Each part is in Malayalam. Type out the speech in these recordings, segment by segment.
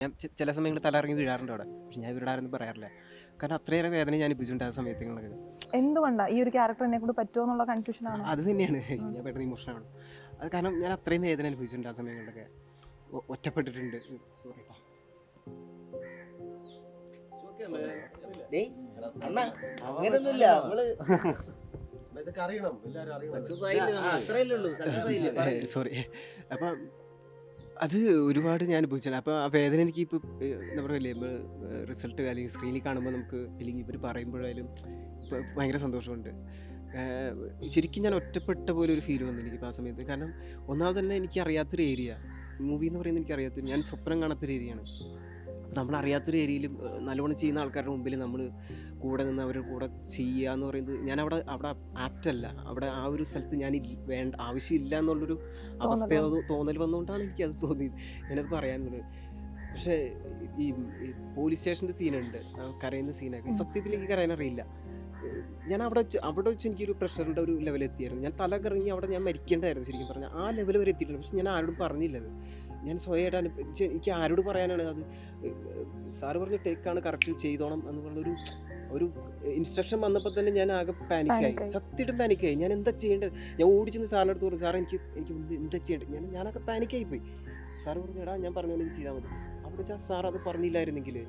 ഞാൻ ചില സമയങ്ങളിൽ തലറങ്ങി വീഴാറുണ്ട് അവിടെ. പക്ഷെ ഞാൻ ഇവരുടെ ആരെന്ന് പറയാറില്ല. കാരണം അത്രയേറെ വേദന ഞാൻ ഇപ്പിച്ചിട്ടുണ്ട് ആ സമയത്തുകളൊക്കെ എന്തുകൊണ്ടാ? ഈ ഒരു ക്യാരക്ടർ എന്നെ കൊണ്ട് പറ്റുമോ എന്നുള്ള കൺഫ്യൂഷൻ ആണ്. അത് തന്നെയാണ്. ഞാൻ പെട്ടെന്ന് ഇമോഷനാണ് അത് കാരണം ഞാൻ അത്രയും വേദന അനുഭവിച്ചിട്ടുണ്ട് ആ സമയങ്ങളിലൊക്കെ. ഒറ്റപ്പെട്ടിട്ടുണ്ട്. സോറി അങ്ങനൊന്നുമില്ല. നമ്മൾ സോറി അപ്പം അത് ഒരുപാട് ഞാൻ അനുഭവിച്ചിട്ടുണ്ട്. അപ്പോൾ ആ വേദന എനിക്ക് ഇപ്പോൾ എന്താ പറയുക നമ്മൾ റിസൾട്ട് അല്ലെങ്കിൽ സ്ക്രീനിൽ കാണുമ്പോൾ നമുക്ക് അല്ലെങ്കിൽ ഇവർ പറയുമ്പോഴായാലും ഇപ്പോൾ ഭയങ്കര സന്തോഷമുണ്ട്. ശരിക്കും ഞാൻ ഒറ്റപ്പെട്ട പോലെ ഒരു ഫീൽ വന്നു എനിക്ക് ആ സമയത്ത്. കാരണം ഒന്നാമത് തന്നെ എനിക്ക് അറിയാത്തൊരു ഏരിയ മൂവി എന്ന് പറയുന്നത് എനിക്ക് ഞാൻ സ്വപ്നം കാണാത്തൊരു ഏരിയയാണ് നമ്മൾ അറിയാത്തൊരു ഏരിയയിലും നല്ലോണം ചെയ്യുന്ന ആൾക്കാരുടെ മുമ്പിൽ നമ്മൾ കൂടെ നിന്ന് അവരുടെ കൂടെ ചെയ്യുക എന്ന് പറയുന്നത് ഞാൻ അവിടെ അവിടെ ആപ്റ്റല്ല. അവിടെ ആ ഒരു സ്ഥലത്ത് ഞാൻ വേണ്ട ആവശ്യമില്ല എന്നുള്ളൊരു അവസ്ഥ തോന്നൽ വന്നുകൊണ്ടാണ് എനിക്ക് അത് തോന്നിയത്. ഞാനത് പറയാനുള്ളത്. പക്ഷേ ഈ പോലീസ് സ്റ്റേഷന്റെ സീനുണ്ട്. കരയുന്ന സീനൊക്കെ. സത്യത്തിൽ എനിക്ക് കരയാൻ അറിയില്ല. ഞാൻ അവിടെ വെച്ച് അവിടെ വെച്ച് എനിക്കൊരു പ്രഷറിന്റെ ഒരു ലെവലെത്തിയായിരുന്നു. ഞാൻ തല കറങ്ങി അവിടെ ഞാൻ മരിക്കേണ്ടായിരുന്നു ശരിക്കും പറഞ്ഞാൽ. ആ ലെവൽ വരെ എത്തിയിട്ടുണ്ട്. പക്ഷെ ഞാൻ ആരോടും പറഞ്ഞില്ലത് ഞാൻ സ്വയമായിട്ട് അനുഭവിച്ച് എനിക്ക് ആരോട് പറയാനാണ് അത്. സാറ് പറഞ്ഞ ടേക്കാണ് കറക്റ്റ് ചെയ്തോണം എന്ന് പറഞ്ഞൊരു ഒരു ഇൻസ്ട്രക്ഷൻ വന്നപ്പോൾ തന്നെ ഞാൻ ആകെ പാനിക്കായി. സത്യമായിട്ടും പാനിക്കായി ഞാൻ എന്താ ചെയ്യേണ്ടത്? ഞാൻ ഓടിച്ചെന്ന് സാറിന്റെ അടുത്ത് പറഞ്ഞു സാർ എനിക്ക് എനിക്ക് എന്ത് എന്താ ചെയ്യേണ്ടത്? ഞാൻ ഞാനൊക്കെ പാനിക്കായി പോയി. സാറ് പറഞ്ഞു എടാ ഞാൻ പറഞ്ഞു നീ ചെയ്താൽ മതി. അവിടെ വെച്ചാൽ സാർ അത് പറഞ്ഞില്ലായിരുന്നെങ്കിൽ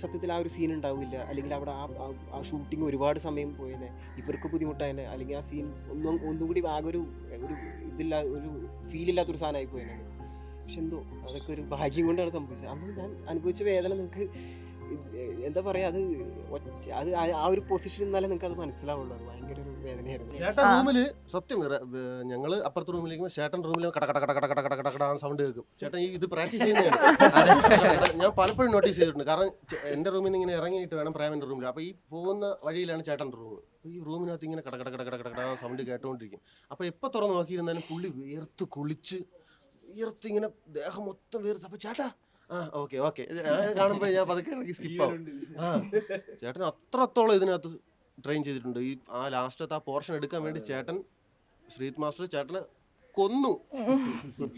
സത്യത്തിൽ ആ ഒരു സീൻ ഉണ്ടാവില്ല. അല്ലെങ്കിൽ അവിടെ ആ ആ- ഷൂട്ടിങ് ഷൂട്ടിംഗ് ഒരുപാട് സമയം പോയേനെ. ഇവർക്ക് ബുദ്ധിമുട്ടായനെ. അല്ലെങ്കിൽ ആ സീൻ ഒന്നും ഒന്നും കൂടി ആകെ ഒരു ഒരു ഇതില്ല ഒരു ഫീലില്ലാത്തൊരു സാധനമായി പോയേനെ. പക്ഷെ എന്തോ അതൊക്കെ ഒരു ഭാഗ്യം കൊണ്ടാണ് സംഭവിച്ചത് അന്ന് ഞാൻ അനുഭവിച്ച വേദന നിങ്ങൾക്ക് എന്താ പറയാ അത് അത് ആ ഒരു പൊസിഷൻ നിന്നാലേ നിങ്ങൾക്ക് അത് മനസ്സിലാവുള്ളൂ അത് ഭയങ്കര ഒരു വേദനയായിരുന്നു ചേട്ടൻ റൂമിൽ സത്യം ഞങ്ങൾ അപ്പുറത്തെ റൂമിലേക്ക് ചേട്ടൻ റൂമിൽ കടകടകടകടകടകടകട സൗണ്ട് കേൾക്കും ചേട്ടൻ ഈ ഇത് പ്രാക്ടീസ് ചെയ്യുന്നതാണ് ഞാൻ പലപ്പോഴും നോട്ടീസ് ചെയ്തിട്ടുണ്ട് കാരണം എന്റെ റൂമിൽ നിന്ന് ഇങ്ങനെ ഇറങ്ങിയിട്ട് വേണം പ്രേമന്റെ റൂമിൽ അപ്പൊ ഈ പോകുന്ന വഴിയിലാണ് ചേട്ടന്റെ റൂം ഈ റൂമിനകത്ത് ഇങ്ങനെ കടകട സൗണ്ട് കേട്ടോണ്ടിരിക്കും അപ്പൊ എപ്പോ തുറന്ന് നോക്കിയിരുന്നാലും പുള്ളി വേർത്ത് കുളിച്ച് വിയർത്ത് ഇങ്ങനെ ദേഹം മൊത്തം വേറെ അപ്പൊ ചേട്ടാ ആ ഓക്കെ ഓക്കെ കാണുമ്പോഴേ ഞാൻ പതുക്കെ ഇറങ്ങി സ്കിപ്പാവും ആ ചേട്ടൻ അത്രത്തോളം ഇതിനകത്ത് ട്രെയിൻ ചെയ്തിട്ടുണ്ട്. ഈ ആ ലാസ്റ്റത്തെ ആ പോർഷൻ എടുക്കാൻ വേണ്ടി ചേട്ടൻ ശ്രീത് മാസ്റ്റർ ചേട്ടനെ കൊന്നു.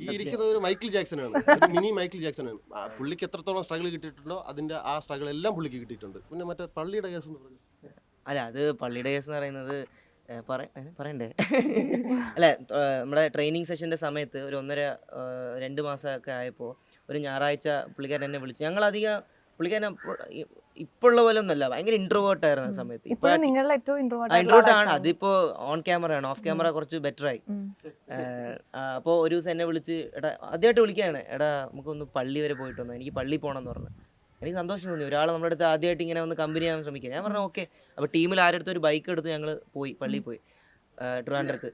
ഈ ഇരിക്കുന്നത് ഒരു മൈക്കിൾ ജാക്സൺ ആണ് ഒരു മിനി മൈക്കിൾ ജാക്സൺ ആണ് ആ പുള്ളിക്ക് എത്രത്തോളം സ്ട്രഗിൾ കിട്ടിയിട്ടുണ്ടോ അതിന്റെ ആ സ്ട്രഗിൾ എല്ലാം പുള്ളിക്ക് കിട്ടിയിട്ടുണ്ട്. പിന്നെ മറ്റേ പള്ളിയുടെ കേസ് എന്ന് പറഞ്ഞു? അല്ല അത് പള്ളിയുടെ കേസ് എന്ന് പറയുന്നത് ഏ, പറ- ഏ, പറയണ്ടേ? അല്ല നമ്മുടെ ട്രെയിനിങ് സെഷന്റെ സമയത്ത് ഒരു ഒന്നര രണ്ട് മാസമൊക്കെ ആയപ്പോൾ ഒരു ഞായറാഴ്ച പുള്ളിക്കാരൻ എന്നെ വിളിച്ചു ഞങ്ങൾ അധികം പുള്ളിക്കാരൻ ഇപ്പോഴുള്ള പോലെ ഒന്നുമല്ല ഭയങ്കര ഇൻട്രോവേർട്ട് ആയിരുന്നു ആ സമയത്ത്. ഇപ്പോൾ ഇപ്പോഴും നിങ്ങളുടെ ഏറ്റവും ഇൻട്രോവേർട്ട് ആണ്. അതിപ്പോ ഓൺ ക്യാമറ ആണ്. ഓഫ് ക്യാമറ കുറച്ച് ബെറ്റർ ആയി. അപ്പോൾ ഒരു ദിവസം എന്നെ വിളിച്ച് എടാ ആദ്യമായിട്ട് വിളിക്കുകയാണ് എടാ നമുക്കൊന്ന് പള്ളി വരെ പോയിട്ട് വന്നു എനിക്ക് പള്ളി പോകണം എന്ന് പറഞ്ഞു. എനിക്ക് സന്തോഷം തോന്നി. ഒരാൾ നമ്മുടെ അടുത്ത് ആദ്യമായിട്ട് ഇങ്ങനെ ഒന്ന് കമ്പനി ആവാൻ ശ്രമിക്കുക. ഞാൻ പറഞ്ഞു ഓക്കെ. അപ്പോൾ ടീമിൽ ആരുടെ ഒരു ബൈക്ക് എടുത്ത് ഞങ്ങൾ പോയി പള്ളിയിൽ പോയി. ട്രിവാൻഡ്രത്ത്.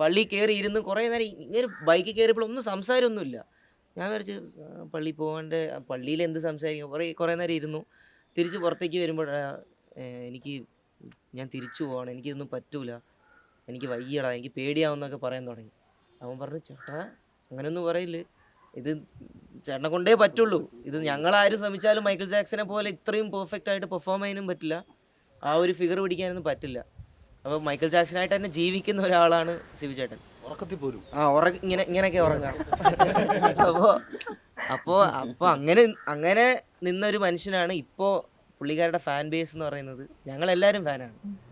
പള്ളി കയറി ഇരുന്ന് കുറേ നേരം ഇങ്ങനെ ബൈക്ക് കയറിയപ്പോൾ ഒന്നും സംസാരമൊന്നുമില്ല. ഞാൻ വിചാരിച്ച് പള്ളി പോകാണ്ട്? പള്ളിയിൽ എന്ത് സംസാരിക്കും? കുറേ കുറേ നേരം ഇരുന്നു. തിരിച്ച് പുറത്തേക്ക് വരുമ്പോൾ എനിക്ക് ഞാൻ തിരിച്ചു പോകണം എനിക്കിതൊന്നും പറ്റൂല. എനിക്ക് വയ്യടാ. എനിക്ക് പേടിയാവുന്നൊക്കെ പറയാൻ തുടങ്ങി. അവൻ പറഞ്ഞു ചേട്ടാ അങ്ങനെയൊന്നും പറയില്ല. ഇത് ചേട്ടനെ കൊണ്ടേ പറ്റുള്ളൂ. ഇത് ഞങ്ങളാരും ശ്രമിച്ചാലും മൈക്കിൾ ജാക്സനെ പോലെ ഇത്രയും പെർഫെക്റ്റ് ആയിട്ട് പെർഫോം ചെയ്യാനും പറ്റില്ല. ആ ഒരു ഫിഗർ പിടിക്കാനൊന്നും പറ്റില്ല. അപ്പോൾ മൈക്കിൾ ജാക്സനായിട്ട് തന്നെ ജീവിക്കുന്ന ഒരാളാണ് ശിവ ചേട്ടൻ. ഉറക്കത്തിൽ പോലും ആ ഉറ ഇങ്ങനെ ഇങ്ങനെയൊക്കെ ഉറങ്ങാം. അപ്പോൾ അപ്പോൾ അപ്പോൾ അങ്ങനെ അങ്ങനെ നിന്നൊരു മനുഷ്യനാണ് ഇപ്പോ പുള്ളിക്കാരുടെ ഫാൻ ബേസ് എന്ന് പറയുന്നത്. ഞങ്ങളെല്ലാവരും ഫാനാണ്